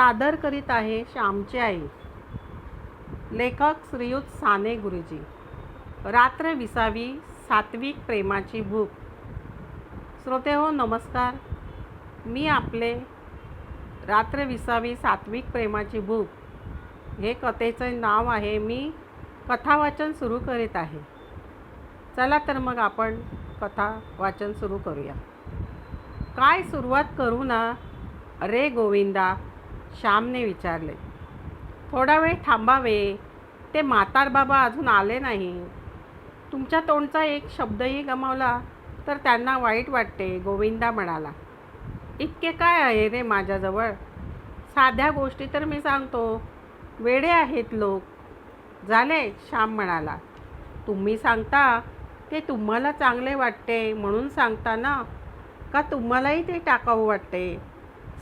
सादर करीत आहे श्यामची आई. लेखक श्रीयुत साने गुरुजी. रात्र विसावी सात्विक प्रेमाची भूक. श्रोते हो नमस्कार. मी आपले रात्र विसावी सात्विक प्रेमाची भूक. हे कथेचं नाव आहे मी कथा वाचन सुरू करीत आहे. चला तर मग आपण कथा वाचन सुरू करूया. काय सुरुवात करू ना अरे गोविंदा. श्यामने विचारले थोडा वेळ थांबावे ते म्हातार बाबा अजून आले नाही. तुमच्या तोंडचा एक शब्दही गमावला तर त्यांना वाईट वाटते गोविंदा म्हणाला. इतके काय आहे रे माझ्याजवळ? साध्या गोष्टी तर मी सांगतो. वेडे आहेत लोक. झाले श्याम म्हणाला. तुम्ही सांगता ते तुम्हाला चांगले वाटते म्हणून सांगता ना? का तुम्हालाही ते टाकावं वाटते?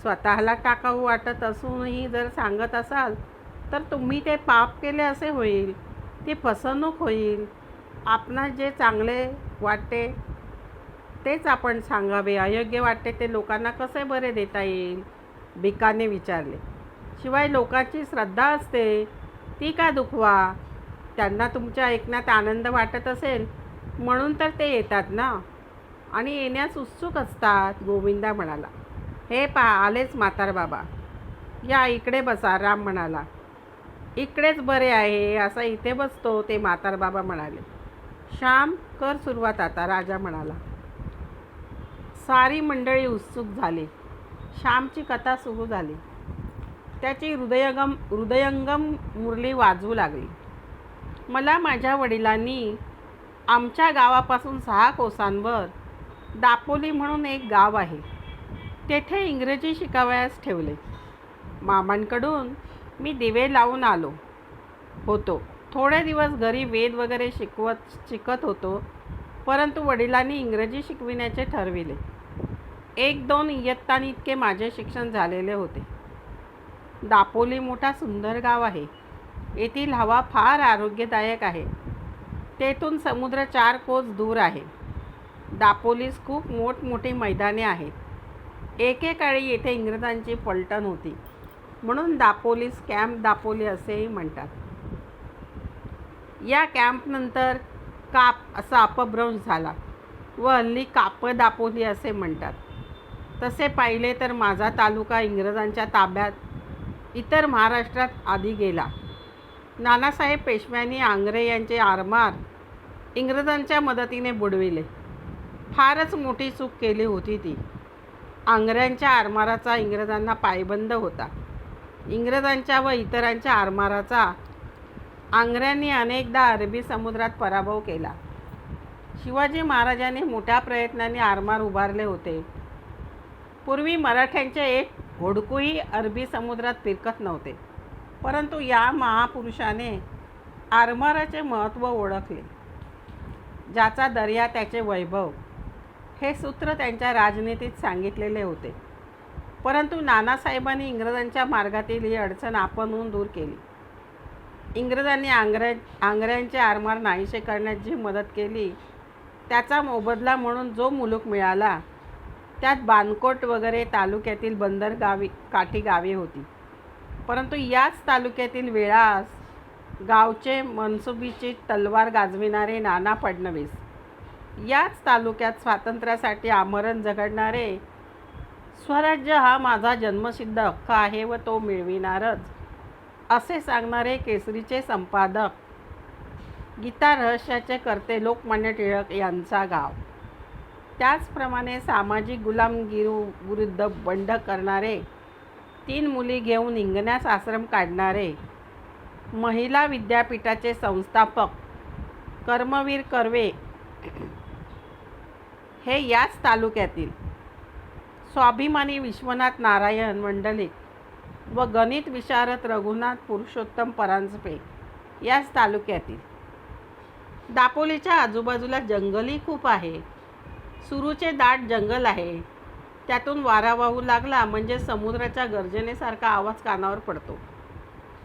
स्वतःला टाकाऊ वाटत असूनही जर सांगत असाल तर तुम्ही ते पाप केले असे होईल. ती फसवणूक होईल. आपणास जे चांगले वाटते तेच आपण सांगावे. अयोग्य वाटते ते लोकांना कसे बरे देता येईल? भिकाने विचारले. शिवाय लोकांची श्रद्धा असते ती का दुखवा? त्यांना तुमच्या ऐकण्यात आनंद वाटत असेल म्हणून तर ते येतात ना? आणि येण्यास उत्सुक असतात गोविंदा म्हणाला. हे पहा आलेच म्हातार बाबा. या इकडे बसा राम म्हणाला. इकडेच बरे आहे असा इथे बसतो ते म्हातार बाबा म्हणाले. श्याम कर सुरुवात आता राजा म्हणाला. सारी मंडळी उत्सुक झाली. श्यामची कथा सुरू झाली. त्याची हृदयगम हृदयंगम मुरली वाजवू लागली. मला माझ्या वडिलांनी आमच्या गावापासून सहा कोसांवर दापोली म्हणून एक गाव आहे. तेथे इंग्रजी शिकावयास ठेवले. मामांकडून मी दिवे लावून आलो होतो. थोडे दिवस घरी वेद वगैरे शिकवत शिकत होतो परंतु वडिलांनी इंग्रजी शिकविण्याचे ठरविले. एक दोन इयत्तांनी इतके माझे शिक्षण झालेले होते. दापोली मोठा सुंदर गाव आहे. येथील हवा फार आरोग्यदायक आहे. तेथून समुद्र चार कोस दूर आहे. दापोलीस खूप मोठमोठी मैदाने आहेत. एकेकाळी येथे इंग्रजांची पलटण होती. म्हणून दापोलीस कॅम्प दापोली असेही म्हणतात. या कॅम्पनंतर काप असा अपभ्रंश झाला व हल्ली काप दापोली असे म्हणतात. तसे पाहिले तर माझा तालुका इंग्रजांच्या ताब्यात इतर महाराष्ट्रात आधी गेला. नानासाहेब पेशव्यांनी आंग्रे यांचे आरमार इंग्रजांच्या मदतीने बुडविले. फारच मोठी चूक केली होती ती. आंग्र्यांच्या आरमाराचा इंग्रजांना पायबंद होता. इंग्रजांच्या व इतरांच्या आरमाराचा आंग्र्यांनी अनेकदा अरबी समुद्रात पराभव केला. शिवाजी महाराजांनी मोठ्या प्रयत्नाने आरमार उभारले होते. पूर्वी मराठ्यांचे एक होडकूही अरबी समुद्रात फिरकत नव्हते परंतु या महापुरुषाने आरमाराचे महत्त्व ओळखले ज्याचा दर्या त्याचे वैभव हे सूत्र त्यांच्या राजनीतीत सांगितलेले होते. परंतु नानासाहेबांनी इंग्रजांच्या मार्गातील ही अडचण आपणहून दूर केली. इंग्रजांनी आंग्र्या आंग्र्यांचे आरमार नाहीसे करण्यात जी मदत केली त्याचा मोबदला म्हणून जो मुलूक मिळाला त्यात बानकोट वगैरे तालुक्यातील बंदर गावी काठी गावे होती. परंतु याच तालुक्यातील वेळास गावचे मनसुबीची तलवार गाजविणारे नाना फडणवीस याच तालुक्यात स्वातंत्र्यासाठी आमरण झगडणारे स्वराज्य हा माझा जन्मसिद्ध हक्क आहे व तो मिळविणारच असे सांगणारे केसरीचे संपादक गीता रहस्याचे करते लोकमान्य टिळक यांचा गाव. त्याचप्रमाणे सामाजिक गुलामगिरू विरुद्ध बंड करणारे तीन मुली घेऊन इंगण्यास आश्रम काढणारे महिला विद्यापीठाचे संस्थापक कर्मवीर कर्वे हे याच तालुक्यातील स्वाभिमानी विश्वनाथ नारायण मंडलिक व गणित विशारद रघुनाथ पुरुषोत्तम परांजपे याच तालुक्यातील. दापोलीच्या आजूबाजूला जंगलही खूप आहे. सुरूचे दाट जंगल आहे. त्यातून वारा वाहू लागला म्हणजे समुद्राच्या गर्जनेसारखा आवाज कानावर पडतो.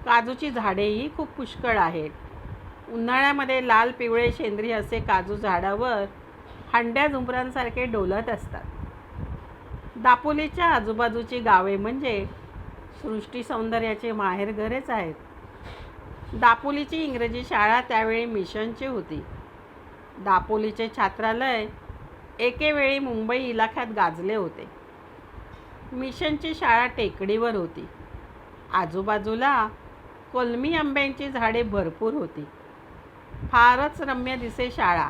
काजूची झाडेही खूप पुष्कळ आहेत. उन्हाळ्यामध्ये लाल पिवळे सेंद्रिय असे काजू झाडावर हांड्या झुंबरांसारखे डोलत असतात. दापोलीच्या आजूबाजूची गावे म्हणजे सृष्टी सौंदर्याचे माहेरघरेच आहेत. दापोलीची इंग्रजी शाळा त्यावेळी मिशनची होती. दापोलीचे छात्रालय एकेवेळी मुंबई इलाख्यात गाजले होते. मिशनची शाळा टेकडीवर होती. आजूबाजूला कोलमी आंब्यांची झाडे भरपूर होती. फारच रम्य दिसे शाळा.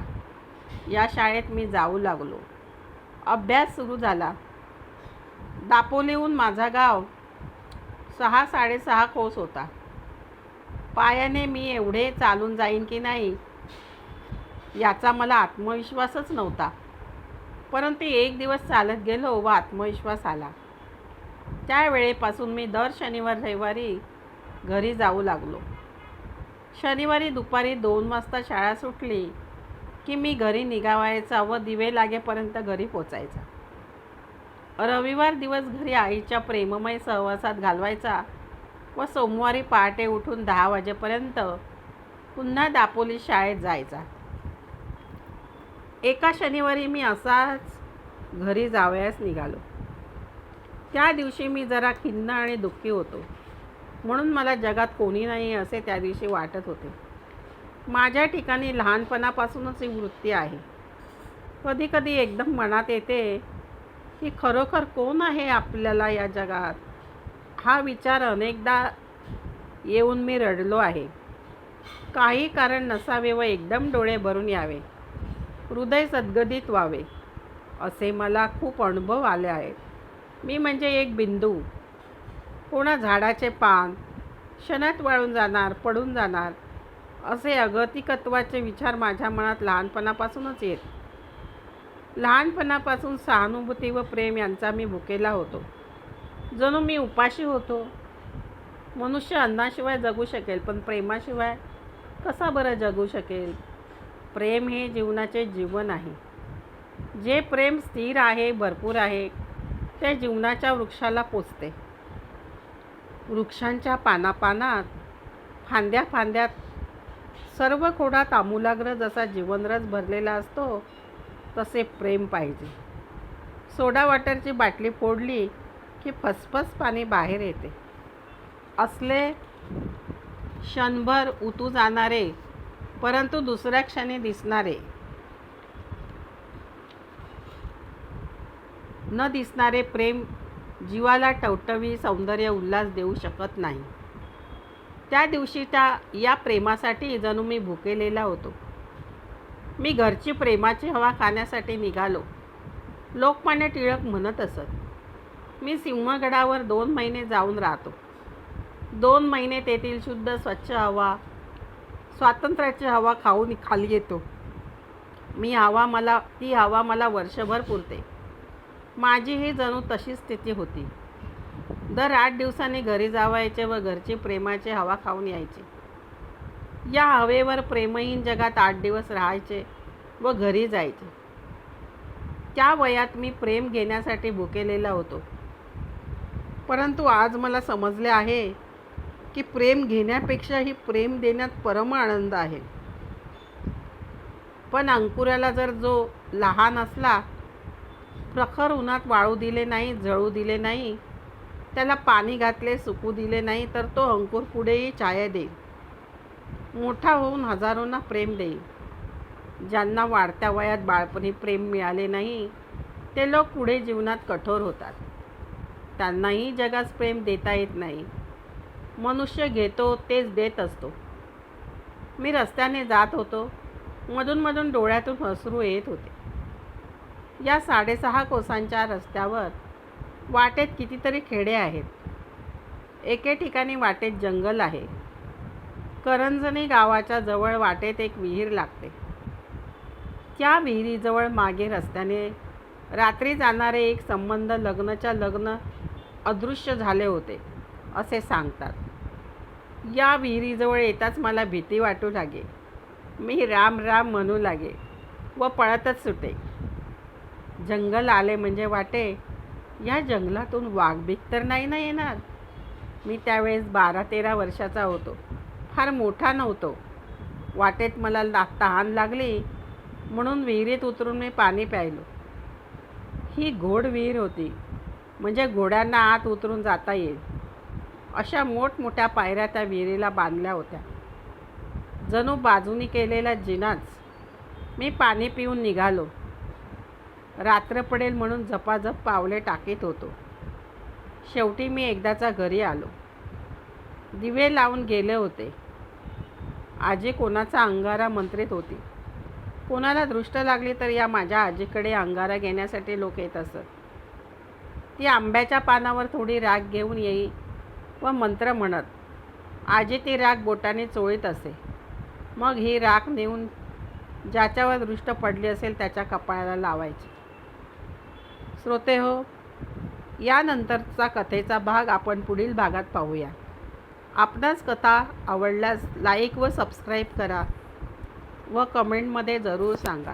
या शाळेत मी जाऊ लागलो. अभ्यास सुरू झाला. दापोलीहून माझा गाव सहा साडेसहा कोस होता. पायाने मी एवढे चालून जाईन की नाही याचा मला आत्मविश्वासच नव्हता. परंतु एक दिवस चालत गेलो व आत्मविश्वास आला. त्यावेळेपासून मी दर शनिवार रविवारी घरी जाऊ लागलो. शनिवारी दुपारी दोन वाजता शाळा सुटली. की मी घरी निघावायचा व दिवे लागेपर्यंत घरी पोचायचा. रविवार दिवस घरी आईच्या प्रेममय सहवासात घालवायचा व सोमवारी पहाटे उठून दहा वाजेपर्यंत पुन्हा दापोली शाळेत जायचा. एका शनिवारी मी असाच घरी जावयास निघालो. त्या दिवशी मी जरा खिन्न आणि दुःखी होतो. म्हणून मला जगात कोणी नाही असे त्या दिवशी वाटत होते. माझ्या ठिकाणी लहानपणापासूनच ही वृत्ती आहे. कधी कधी एकदम मनात येते की खरोखर कोण आहे आपल्याला या जगात? हा विचार अनेकदा येऊन मी रडलो आहे. काही कारण नसावे व एकदम डोळे भरून यावे. हृदय सद्गदित व्हावे असे मला खूप अनुभव आले आहेत. मी म्हणजे एक बिंदू. कोणा झाडाचे पान क्षणात वाळून जाणार पडून जाणार असे अगतिकत्वाचे विचार माझ्या मनात लहानपणापासूनच येत. लहानपणापासून सहानुभूती व प्रेम यांचा मी भुकेला होतो. जणू मी उपाशी होतो. मनुष्य अन्नाशिवाय जगू शकेल पण प्रेमाशिवाय कसा बरं जगू शकेल? प्रेम हे जीवनाचे जीवन आहे. जे प्रेम स्थिर आहे भरपूर आहे ते जीवनाच्या वृक्षाला पोचते वृक्षांच्या पानापानात फांद्या फांद्यात सर्व खोडात आमूलाग्र जसा जीवनरस भरलेला असतो तसे प्रेम पाहिजे. सोडा वॉटरची बाटली फोडली की फसफस पाणी बाहेर येते. असले क्षणभर उतू जाणारे परंतु दुसऱ्या क्षणी दिसणारे. न दिसणारे प्रेम जीवाला टवटवी सौंदर्य उल्हास देऊ शकत नाही. त्या दिवशी त्या या प्रेमासाठी जणू मी भुकेलेला होतो. मी घरची प्रेमाची हवा खाण्यासाठी निघालो. लोकमान्य टिळक म्हणत असत मी सिंहगडावर दोन महिने जाऊन राहतो. दोन महिने तेथील शुद्ध स्वच्छ हवा स्वातंत्र्याची हवा खाऊन खाली येतो. मी हवा मला ती हवा मला वर्षभर पुरते. माझी ही जणू तशी स्थिती होती. दर आठ दिवसांनी घरी जावायचे व घरची प्रेमाचे हवा खाऊन यायची. या हवेवर प्रेमहीन जगात आठ दिवस राहायचे व घरी जायचे. त्या वयात मी प्रेम घेण्यासाठी भुकेलेला होतो. परंतु आज मला समजले आहे की प्रेम घेण्यापेक्षाही प्रेम देण्यात परम आनंद आहे. पण अंकुराला जर जो लहान असला प्रखर उन्हात वाळू दिले नाही जळू दिले नाही त्याला पाणी घातले सुकू दिले नाही तर तो अंकुर पुढेही छाया देईल. मोठा होऊन हजारोंना प्रेम देईल. ज्यांना वाढत्या वयात बाळपणी प्रेम मिळाले नाही ते लोक पुढे जीवनात कठोर होतात. त्यांनाही जगास प्रेम देता येत नाही. मनुष्य घेतो तेच देत असतो. मी रस्त्याने जात होतो. मधूनमधून डोळ्यातून हसरू येत होते. या साडेसहा कोसांच्या रस्त्यावर वाटेत कितीतरी खेडे आहेत. एके ठिकाणी वाटेत जंगल आहे. करंजणी गावाच्या जवळ वाटेत एक विहीर लागते. त्या विहिरीजवळ मागे रस्त्याने रात्री जाणारे एक संबंध लग्नच्या लग्न अदृश्य झाले होते असे सांगतात. या विहिरीजवळ येताच मला भीती वाटू लागे. मी राम राम म्हणू लागे व पळतच सुटे. जंगल आले म्हणजे वाटे या जंगलातून वाघबीक तर नाही ना येणार. मी त्यावेळेस बारा तेरा वर्षाचा होतो. फार मोठा नव्हतो. वाटेत मला ला तहान लागली म्हणून विहिरीत उतरून मी पाणी प्यायलो. ही घोड विहीर होती म्हणजे घोड्यांना आत उतरून जाता येईल. अशा मोठमोठ्या पायऱ्या त्या विहिरीला बांधल्या होत्या. जणू बाजूनी केलेला जिनाच. मी पाणी पिऊन निघालो. रात्र पडेल म्हणून झपाझप पावले टाकीत होतो. शेवटी मी एकदाचा घरी आलो. दिवे लावून गेले होते. आजी कोणाचा अंगारा मंत्रित होती. कोणाला दृष्ट लागली तर या माझ्या आजीकडे अंगारा घेण्यासाठी लोक येत असत. ती आंब्याच्या पानावर थोडी राग घेऊन येई व मंत्र म्हणत आजी ती राग बोटाने चोळीत असे. मग ही राख नेऊन ज्याच्यावर दृष्ट पडली असेल त्याच्या कपाळाला लावायची. श्रोते हो यानंतरचा कथेचा भाग आपण पुढील भागात पाहूया. आपणास कथा आवडल्यास लाईक व सबस्क्राईब करा व कमेंटमध्ये जरूर सांगा.